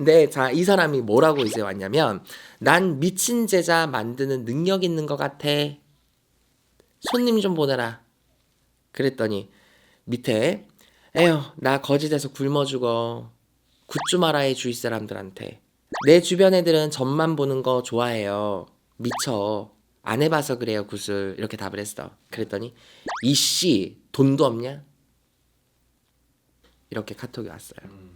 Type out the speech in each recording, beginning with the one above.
근데 자, 이 사람이 뭐라고 이제 왔냐면 난 미친 제자 만드는 능력 있는 것 같아. 손님 좀 보내라. 그랬더니 밑에 에휴 나 거짓에서 굶어 죽어. 굿즈 마라의 주위 사람들한테 내 주변 애들은 점만 보는 거 좋아해요. 미쳐. 안 해봐서 그래요 굿을 이렇게 답을 했어. 그랬더니 이씨 돈도 없냐? 이렇게 카톡이 왔어요.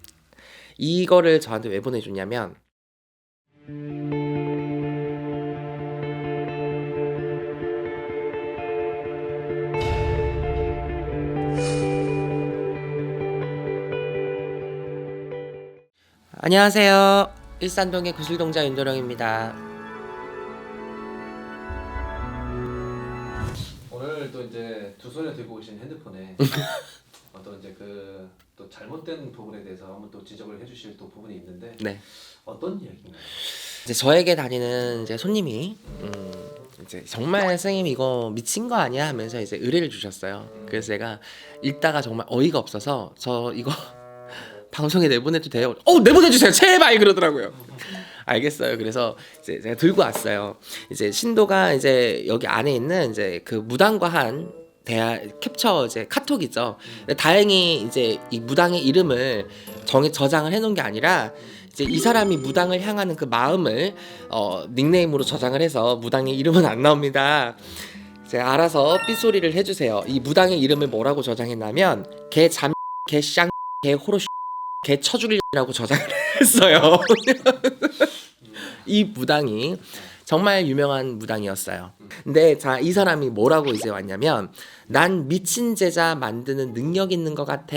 이거를 저한테 왜 보내줬냐면 안녕하세요. 일산동의 구슬동자 윤도령입니다. 오늘 또 이제 두 손에 들고 오신 핸드폰에 어떤 이제 그 또 잘못된 부분에 대해서 한번 또 지적을 해주실 또 부분이 있는데 네. 어떤 이야기인가요? 이제 저에게 다니는 이제 손님이 음, 이제 정말 선생님 이거 미친 거 아니야 하면서 이제 의뢰를 주셨어요. 그래서 제가 읽다가 정말 어이가 없어서 저 이거 방송에 내보내도 돼요? 어 내보내 주세요 제발 그러더라고요. 알겠어요. 그래서 이제 제가 들고 왔어요. 이제 신도가 이제 여기 안에 있는 이제 그 무당과 한 대화 캡처 이제 카톡이죠. 근데 다행히 이제 이 무당의 이름을 정해 저장을 해놓은 게 아니라 이제 이 사람이 무당을 향하는 그 마음을 어, 닉네임으로 저장을 해서 무당의 이름은 안 나옵니다. 이제 알아서 삐소리를 해주세요. 이 무당의 이름을 뭐라고 저장했냐면 개잠 개쌍 개호로 개 쳐죽이라고 저장을 했어요. 이 무당이 정말 유명한 무당이었어요. 근데 자 이 사람이 뭐라고 이제 왔냐면 난 미친 제자 만드는 능력 있는 것 같아.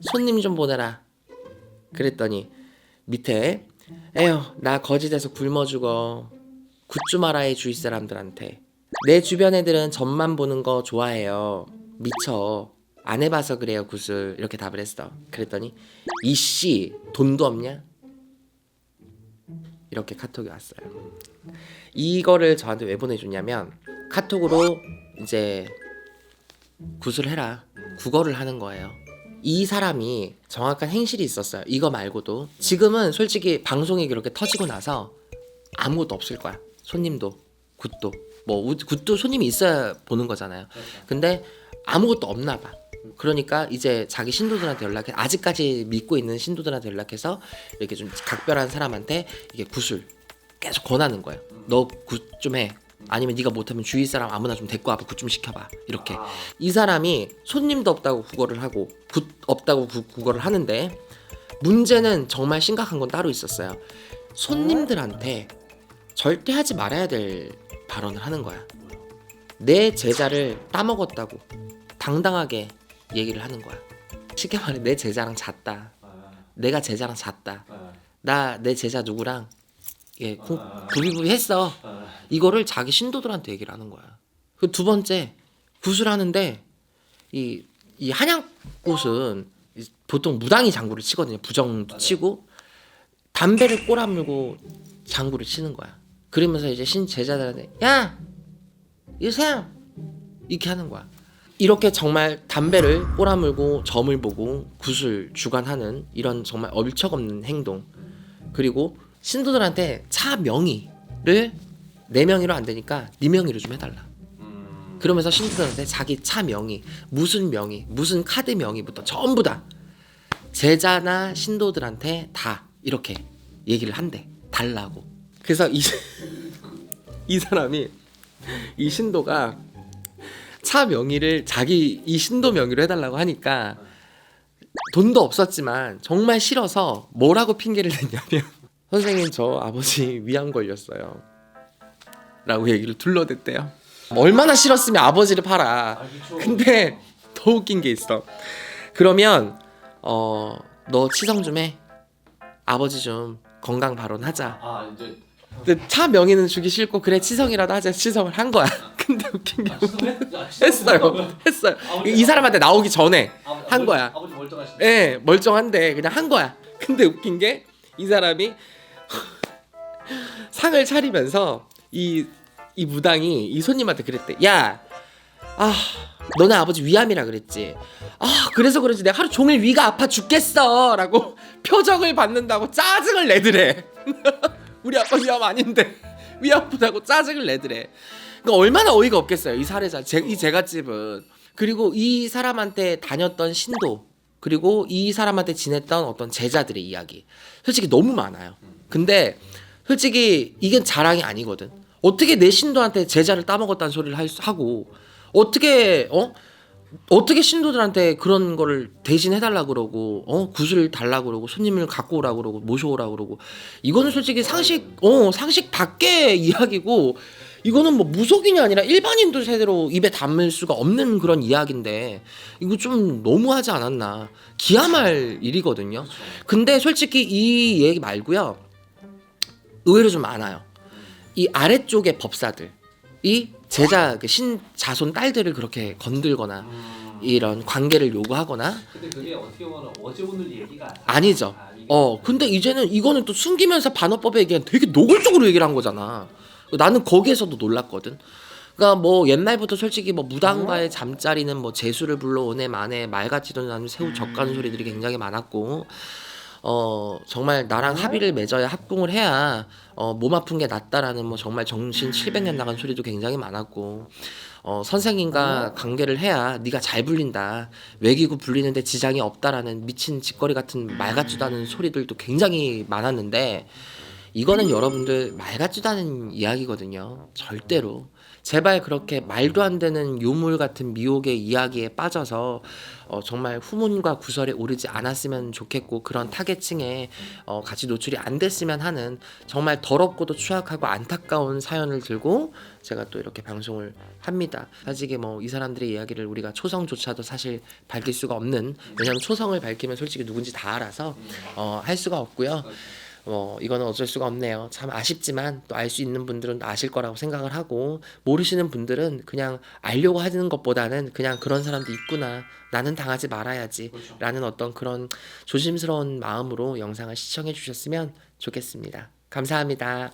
손님 좀 보내라. 그랬더니 밑에 에휴 나 거짓에서 굶어 죽어. 굿즈 마라의 주위 사람들한테 내 주변 애들은 점만 보는 거 좋아해요. 미쳐. 안 해봐서 그래요 굿을 이렇게 답을 했어. 그랬더니 이씨 돈도 없냐? 이렇게 카톡이 왔어요. 이거를 저한테 왜 보내줬냐면 카톡으로 이제 굿을 해라 국어를 하는 거예요. 이 사람이 정확한 행실이 있었어요. 이거 말고도 지금은 솔직히 방송이 그렇게 터지고 나서 아무것도 없을 거야. 손님도 굿도 뭐 우- 굿도 손님이 있어야 보는 거잖아요. 근데 아무것도 없나 봐. 그러니까 이제 자기 신도들한테 연락해 아직까지 믿고 있는 신도들한테 연락해서 이렇게 좀 각별한 사람한테 이게 굿을 계속 권하는 거예요. 너 굿 좀 해. 아니면 네가 못하면 주위 사람 아무나 좀 데리고 와봐 굿 좀 시켜봐 이렇게 아, 이 사람이 손님도 없다고 국어를 하고 굿 없다고 구- 국어를 하는데 문제는 정말 심각한 건 따로 있었어요. 손님들한테 절대 하지 말아야 될 발언을 하는 거야. 내 제자를 따먹었다고 당당하게 얘기를 하는 거야. 쉽게 말해 내 제자랑 잤다. 아, 내가 제자랑 잤다. 아, 나내 제자 누구랑 예 구- 부비부비 했어. 아, 이거를 자기 신도들한테 얘기를 하는 거야. 그 두 번째 굿을 하는데 이, 이 한양꽃은 이- 보통 무당이 장구를 치거든요. 부정도 치고 담배를 꼬라물고 장구를 치는 거야. 그러면서 이제 신 제자들한테 야 이세양 이렇게 하는 거야. 이렇게 정말 담배를 꼬라물고 점을 보고 굿을 주관하는 이런 정말 얼척없는 행동 그리고 신도들한테 차 명의를 내 명의로 안 되니까 네 명의로 좀 해달라. 음, 그러면서 신도들한테 자기 차 명의, 무슨 명의, 무슨 카드 명의부터 전부 다 제자나 신도들한테 다 이렇게 얘기를 한대. 달라고. 그래서 이, 이 사람이 이 신도가 차 명의를 자기 이 신도 명의로 해달라고 하니까 돈도 없었지만 정말 싫어서 뭐라고 핑계를 댔냐면 선생님 저 아버지 위암 걸렸어요. 라고 얘기를 둘러댔대요. 얼마나 싫었으면 아버지를 팔아. 근데 더 웃긴 게 있어. 그러면 어 너 치성 좀 해. 아버지 좀 건강 발언하자. 아 이제 근데 차 명의는 주기 싫고 그래 치성이라도 하자 치성을 한 거야. 근데 웃긴 게 아? 아? 했어요. 했어요. 이 사람한테 나오기 전에 한 거야. 아버지 멀쩡하신데. 예, 멀쩡한데 그냥 한 거야. 근데 웃긴 게 이 사람이 상을 차리면서 이 이 무당이 이 손님한테 그랬대. 야, 아 너네 아버지 위암이라 그랬지. 아 그래서 그런지 내가 하루 종일 위가 아파 죽겠어라고 표정을 받는다고 짜증을 내더래. 우리 아빠 위암 아닌데 위 아프다고 짜증을 내더래. 그러니까 얼마나 어이가 없겠어요 이 사례자 제, 이 제갓집은. 그리고 이 사람한테 다녔던 신도 그리고 이 사람한테 지냈던 어떤 제자들의 이야기. 솔직히 너무 많아요. 근데 솔직히 이게 자랑이 아니거든. 어떻게 내 신도한테 제자를 따먹었다는 소리를 할 수- 하고 어떻게 어? 어떻게 신도들한테 그런 거를 대신 해달라 그러고 어? 구슬 달라 그러고 손님을 갖고 오라 그러고 모셔오라 그러고. 이거는 솔직히 상식 어 상식 밖의 이야기고 이거는 뭐 무속인이 아니라 일반인도 제대로 입에 담을 수가 없는 그런 이야기인데 이거 좀 너무하지 않았나 기야말 일이거든요. 근데 솔직히 이 얘기 말고요 의외로 좀 많아요. 이 아래쪽의 법사들 이 제자 그 신 자손 딸들을 그렇게 건들거나 음. 이런 관계를 요구하거나 근데 그게 어떻게 보면 어제 오늘 얘기가 아니죠. 아니기 어 근데 이제는 이거는 또 숨기면서 반어법에 얘기한 되게 노골적으로 얘기를 한 거잖아. 나는 거기에서도 놀랐거든. 그러니까 뭐 옛날부터 솔직히 뭐 무당과의 잠자리는 뭐 재수를 불러오네 만에 말 같지도 않은 새우 젓가는 소리들이 굉장히 많았고 어 정말 나랑 합의를 맺어야 합궁을 해야 어몸 아픈 게 낫다라는 뭐 정말 정신 700년 나간 소리도 굉장히 많았고 어 선생님과 관계를 해야 네가 잘 불린다 외기고 불리는데 지장이 없다라는 미친 짓거리 같은 말 같지도 않은 소리들도 굉장히 많았는데 이거는 여러분들 말 같지도 않은 이야기거든요 절대로 제발 그렇게 말도 안 되는 유물 같은 미혹의 이야기에 빠져서 어, 정말 후문과 구설에 오르지 않았으면 좋겠고 그런 타겟층에 어, 같이 노출이 안 됐으면 하는 정말 더럽고도 추악하고 안타까운 사연을 들고 제가 또 이렇게 방송을 합니다. 사실 뭐 이 사람들의 이야기를 우리가 초성조차도 사실 밝힐 수가 없는 왜냐하면 초성을 밝히면 솔직히 누군지 다 알아서 어, 할 수가 없고요. 어 이거는 어쩔 수가 없네요. 참 아쉽지만 또 알 수 있는 분들은 아실 거라고 생각을 하고 모르시는 분들은 그냥 알려고 하는 것보다는 그냥 그런 사람도 있구나. 나는 당하지 말아야지. 그렇죠. 라는 어떤 그런 조심스러운 마음으로 영상을 시청해 주셨으면 좋겠습니다. 감사합니다.